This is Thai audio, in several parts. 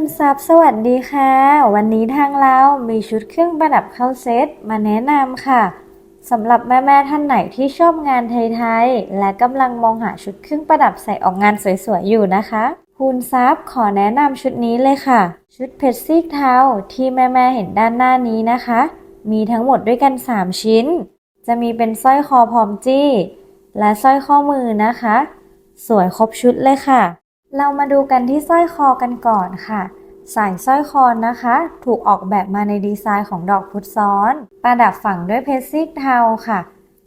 คุณซับสวัสดีค่ะ วันนี้ทางเรามีชุดเครื่องประดับเข้าเซตมาแนะนำค่ะสำหรับแม่ๆท่านไหนที่ชอบงานไทยๆและกำลังมองหาชุดเครื่องประดับใส่ออกงานสวยๆอยู่นะคะคุณซับขอแนะนำชุดนี้เลยค่ะ ชุดเพชรซีกเทาที่แม่ๆเห็นด้านหน้านี้นะคะ มีทั้งหมดด้วยกัน 3 ชิ้น จะมีเป็นสร้อยคอพร้อมจี้ และสร้อยข้อมือนะคะ สวยครบชุดเลยค่ะ เรามาดูกันที่สร้อยคอกันก่อนค่ะ สายสร้อยคอนะคะ ถูกออกแบบมาในดีไซน์ของดอกพุธซ้อน ประดับฝังด้วยเพชรซีกเทาค่ะ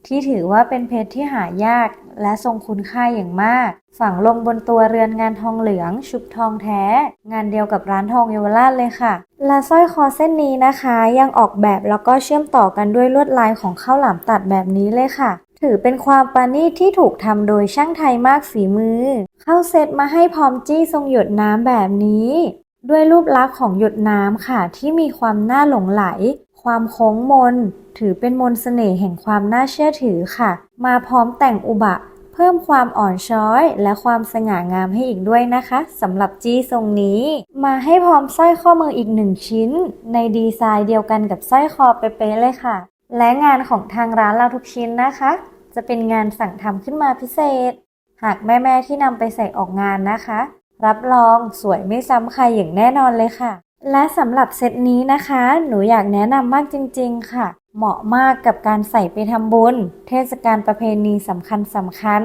ที่ถือว่าเป็นเพชรที่หายาก และทรงคุณค่าอย่างมาก ฝังลงบนตัวเรือนงานทองเหลือง ชุบทองแท้ งานเดียวกับร้านทองเยาวราชเลยค่ะ และสร้อยคอเส้นนี้นะคะ ยังออกแบบแล้วก็เชื่อมต่อกันด้วยลวดลายของข้าวหลามตัดแบบนี้เลยค่ะ ถือเป็นความประณีตที่ถูกทำโดยช่างไทยมากฝีมือ เข้าเซตมาให้พร้อมจี้ทรงหยดน้ำแบบนี้ ด้วยรูปลักษณ์ของหยดน้ำค่ะที่มีความน่าหลงไหล ความโค้งมน ถือเป็นมนต์เสน่ห์แห่งความน่าเชื่อถือค่ะ มาพร้อมแต่งอุบะ เพิ่มความอ่อนช้อย และความสง่างามให้อีกด้วยนะคะสำหรับจี้ทรงนี้ มาให้พร้อมสร้อยข้อมืออีกหนึ่งชิ้น ในดีไซน์เดียวกันกับสร้อยคอเป๊ะๆเลยค่ะ และงานของทางร้านเราทุกชิ้นนะคะ จะเป็นงานสั่งทำขึ้นมาพิเศษ หากแม่ๆที่นำไปใส่ออกงานนะคะ รับรองสวยไม่ซ้ำใครอย่างแน่นอนเลยค่ะ และสำหรับเซตนี้นะคะ หนูอยากแนะนำมากจริง ๆ ค่ะ เหมาะมากกับการใส่ไปทำบุญ เทศกาลประเพณีสำคัญสำคัญ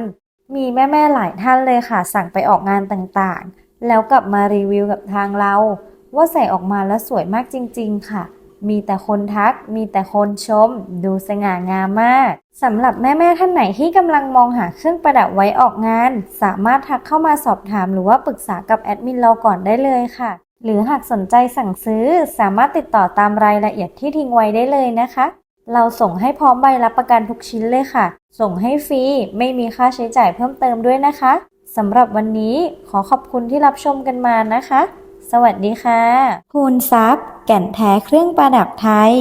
มีแม่ๆหลายท่านเลยค่ะ สั่งไปออกงานต่างๆ แล้วกลับมารีวิวกับทางเรา ว่าใส่ออกมาแล้วสวยมากจริง ๆ ค่ะ มีแต่คนทัก มีแต่คนชม ดูสง่างามมากสำหรับแม่ๆท่านไหนที่กำลังมองหาเครื่องประดับไว้ออกงาน สามารถทักเข้ามาสอบถามหรือว่าปรึกษากับแอดมินเราก่อนได้เลยค่ะ หรือหากสนใจสั่งซื้อ สามารถติดต่อตามรายละเอียดที่ทิ้งไว้ได้เลยนะคะ เราส่งให้พร้อมใบรับประกันทุกชิ้นเลยค่ะ ส่งให้ฟรี ไม่มีค่าใช้จ่ายเพิ่มเติมด้วยนะคะสำหรับวันนี้ขอขอบคุณที่รับชมกันมานะคะ สวัสดีค่ะ คูณทรัพย์ แก่นแท้เครื่องประดับไทย